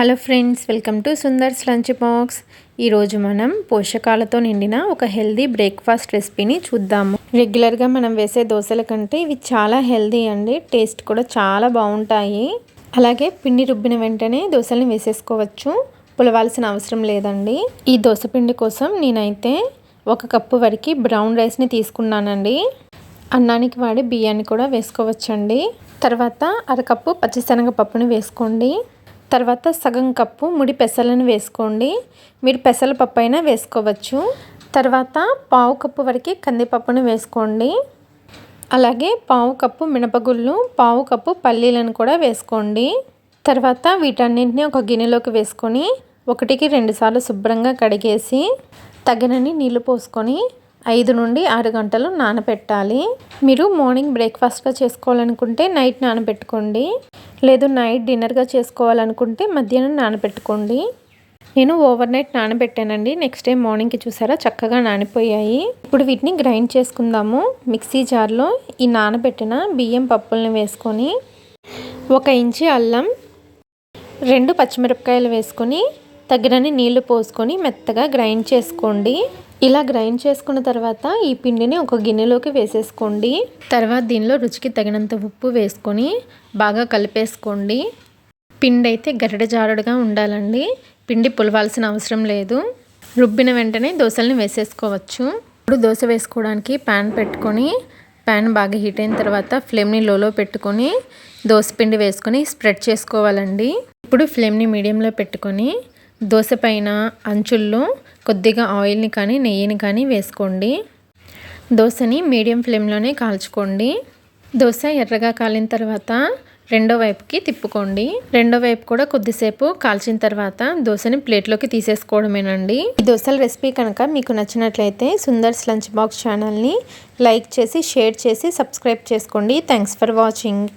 Hello friends welcome to Sundar's lunch box. ఈరోజు మనం పోషకాలతో నిండిన ఒక హెల్దీ బ్రేక్ఫాస్ట్ రెసిపీని చూద్దాము. రెగ్యులర్గా మనం వేసే దోశల కంటే ఇవి చాలా హెల్దీ అండి. టేస్ట్ కూడా చాలా బాగుంటాయి. అలాగే పిండి రుబ్బిన వెంటనే దోశల్ని వేసేసుకోవచ్చు. పులవాల్సిన అవసరం లేదండి. ఈ దోశ పిండి కోసం నేనైతే ఒక కప్పు వరకు బ్రౌన్ రైస్ని తీసుకున్నానండి. అన్నానికి వాడి బియ్యాన్ని కూడా వేసుకోవచ్చండి. తర్వాత అరకప్పు పచ్చిశనగపప్పుని వేసుకోండి. తర్వాత సగం కప్పు ముడి పెసలను వేసుకోండి. మీరు పెసల పప్పు అయినా వేసుకోవచ్చు. తర్వాత పావు కప్పు వరకు కందిపప్పును వేసుకోండి. అలాగే పావు కప్పు మినపగుళ్ళు పావు కప్పు పల్లీలను కూడా వేసుకోండి. తర్వాత వీటన్నింటినీ ఒక గిన్నెలోకి వేసుకొని ఒకటికి రెండుసార్లు శుభ్రంగా కడిగేసి తగినన్ని నీళ్ళు పోసుకొని ఐదు నుండి ఆరు గంటలు నానబెట్టాలి మీరు మార్నింగ్ బ్రేక్ఫాస్ట్గా చేసుకోవాలనుకుంటే నైట్ నానబెట్టుకోండి. లేదు నైట్ డిన్నర్గా చేసుకోవాలనుకుంటే మధ్యాహ్నం నానబెట్టుకోండి. నేను ఓవర్ నైట్ నానబెట్టానండి. నెక్స్ట్ డే మార్నింగ్కి చూసారా చక్కగా నానిపోయాయి. ఇప్పుడు వీటిని గ్రైండ్ చేసుకుందాము. మిక్సీ జార్లో ఈ నానబెట్టిన బియ్యం పప్పులను వేసుకొని ఒక ఇంచి అల్లం రెండు పచ్చిమిరపకాయలు వేసుకొని తగినన్ని నీళ్ళు పోసుకొని మెత్తగా గ్రైండ్ చేసుకోండి. ఇలా గ్రైండ్ చేసుకున్న తర్వాత ఈ పిండిని ఒక గిన్నెలోకి వేసేసుకోండి. తర్వాత దీనిలో రుచికి తగినంత ఉప్పు వేసుకొని బాగా కలిపేసుకోండి. పిండి అయితే గరిట జారుడుగా ఉండాలండి. పిండి పులవాల్సిన అవసరం లేదు. రుబ్బిన వెంటనే దోశల్ని వేసేసుకోవచ్చు. ఇప్పుడు దోశ వేసుకోవడానికి ప్యాన్ పెట్టుకొని ప్యాన్ బాగా హీట్ అయిన తర్వాత ఫ్లేమ్ని లోలో పెట్టుకొని దోశ పిండి వేసుకొని స్ప్రెడ్ చేసుకోవాలండి. ఇప్పుడు ఫ్లేమ్ని మీడియంలో పెట్టుకొని దోశ పైన అంచుల్లో కొద్దిగా ఆయిల్ని కానీ నెయ్యిని కానీ వేసుకోండి. దోశని మీడియం ఫ్లేమ్లోనే కాల్చుకోండి. దోశ ఎర్రగా కాలిన తర్వాత రెండో వైపుకి తిప్పుకోండి. రెండో వైపు కూడా కొద్దిసేపు కాల్చిన తర్వాత దోశని ప్లేట్లోకి తీసేసుకోవడమేనండి. ఈ దోశల రెసిపీ కనుక మీకు నచ్చినట్లయితే సుందర్స్ లంచ్ బాక్స్ ఛానల్ని లైక్ చేసి షేర్ చేసి సబ్స్క్రైబ్ చేసుకోండి. Thanks for watching.